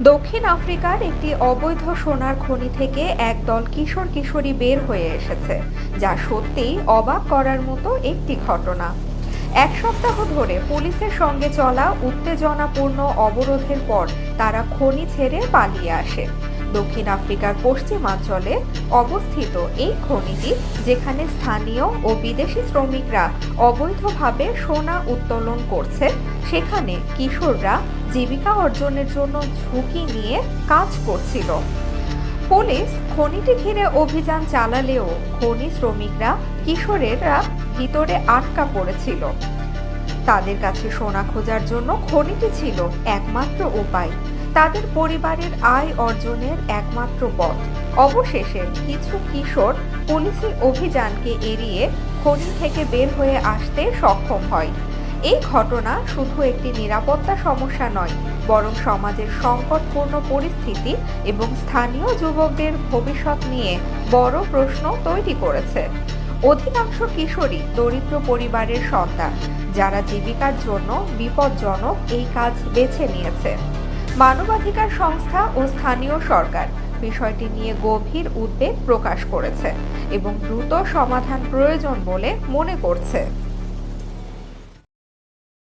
দক্ষিণ আফ্রিকার একটি অবৈধ সোনার খনি থেকে এক দল কিশোর কিশোরী বের হয়ে এসেছে, যা সত্যিই অবাক করার মতো একটি ঘটনা। এক সপ্তাহ ধরে পুলিশের সঙ্গে চলা উত্তেজনাপূর্ণ অবরোধের পর তারা খনি ছেড়ে পালিয়ে আসে। দক্ষিণ আফ্রিকার পশ্চিমাঞ্চলে অবস্থিত এই খনিটি, যেখানে স্থানীয় ও বিদেশি শ্রমিকরা অবৈধভাবে সোনা উত্তোলন করছে, সেখানে কিশোররা জীবিকা অর্জনের জন্য ঝুঁকি নিয়ে কাজ করছিল। পুলিশ খনিটি ঘিরে অভিযান চালালেও খনি শ্রমিকরা কিশোরেরা ভিতরে আটকা পড়েছিল। তাদের কাছে সোনা খোঁজার জন্য খনিটি ছিল একমাত্র উপায়। তাদের পরিবারের আয় অর্জনের একমাত্র পথ। অবশেষে কিছু কিশোর পুলিশি অভিযানকে এড়িয়ে খনি থেকে বের হয়ে আসতে সক্ষম হয়। এই ঘটনা শুধু একটি নিরাপত্তা সমস্যা নয়, বরং সমাজের সংকটপূর্ণ পরিস্থিতি এবং স্থানীয় যুবকদের ভবিষ্যৎ নিয়ে বড় প্রশ্ন তৈরি করেছে। অধিকাংশ কিশোরী দরিদ্র পরিবারের সন্তান, যারা জীবিকার জন্য বিপজ্জনক এই কাজ বেছে নিয়েছে। মানবাধিকার সংস্থা ও স্থানীয় সরকার বিষয়টি নিয়ে গভীর উদ্বেগ প্রকাশ করেছে এবং দ্রুত সমাধান প্রয়োজন বলে মনে করছে।